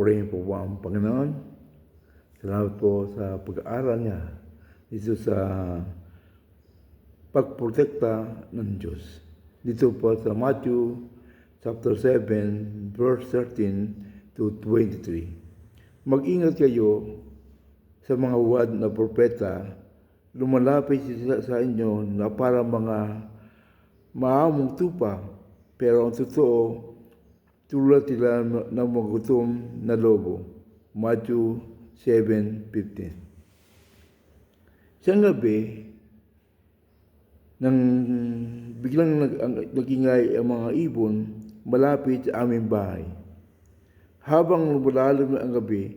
Purihin po po ang Panginoon. Salamat po sa pag-aaral niya dito sa pagprotekta ng Diyos. Dito po sa Matthew chapter 7 verse 13 to 23. Mag-ingat kayo sa mga huwad na propeta, lumalapit sila sa inyo na para mga maamong tupa, pero ang totoo, tulad sila ng magutom na lobo. Matthew 7.15 Isang gabi, nang biglang nag, nagingay ang mga ibon malapit sa aming bahay. Habang lumalalim ang gabi,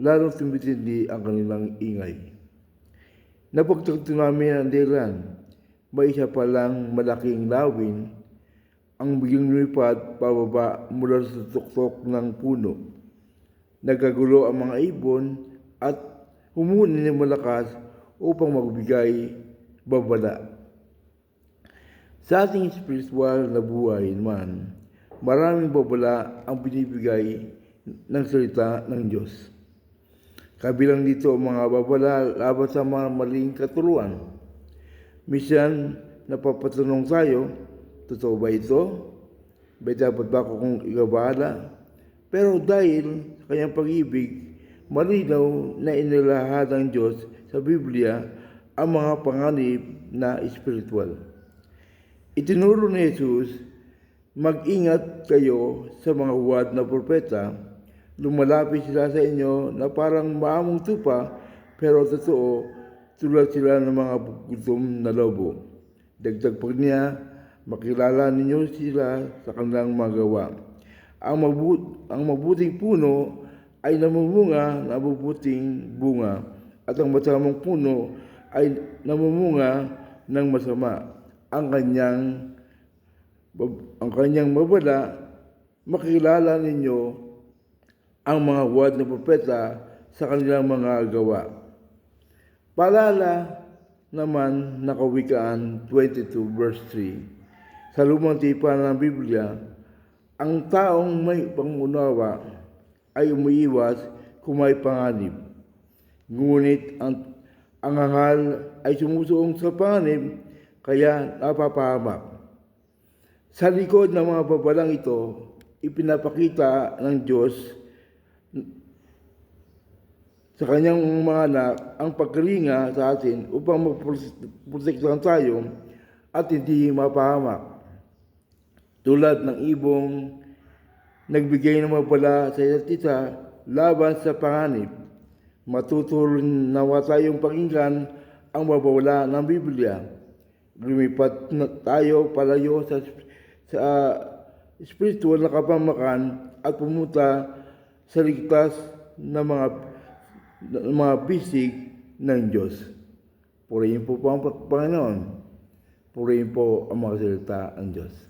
lalong tumitindi ang kanilang ingay. Napagtagto namin ang dahilan. May isa palang malaking lawin ang biglang lumipad pababa mula sa tuktok ng puno. Nagagulo ang mga ibon at humuni ng malakas upang magbigay babala. Sa ating spiritual na buhay naman, maraming babala ang binibigay ng salita ng Diyos. Kabilang dito ang mga babala laban sa mga maling katuruan. Minsan, napapatanong tayo, totoo ba ito? Ba dapat ba ako kung ikabahala? Pero dahil sa kanyang pag-ibig, malinaw na inilahad ng Diyos sa Biblia ang mga panganib na espiritual. Itinuro ni Jesus, mag-ingat kayo sa mga huwad na propeta, lumalapit sila sa inyo na parang maamong tupa, pero totoo, tulad sila ng mga gutom na lobo. Dagdag pa niya, makilala ninyo sila sa kanilang magawa. Ang, mabut ang mabuting puno ay namumunga ng mabuting bunga at ang masamang puno ay namumunga ng masama. Ang kanyang ang kanyang mabala, makilala ninyo ang mga wad na propeta sa kanilang mga gawa. Paalala naman na kawikaan 22 verse 3 sa lumang tipan ng Biblia, ang taong may pangunawa ay umiiwas kung may panganib. Ngunit ang, ang hangal ay sumusuong sa panganib, kaya napapahamak. Sa likod ng mga babalang ito, ipinapakita ng Diyos sa kanyang mga anak ang pagkalinga sa atin upang magprotektahan tayo at hindi mapahamak. Tulad ng ibong nagbigay ng mapala sa isa't isa laban sa panganib. Matutuloy nawa tayong pakinggan ang mabawala ng Biblia. Lumipat na tayo palayo sa, sa spiritual na kapamakan at pumunta sa ligtas na mga ng mga bisig ng Diyos. Purihin po po ang Panginoon. Purihin po ang mga salita ng Diyos.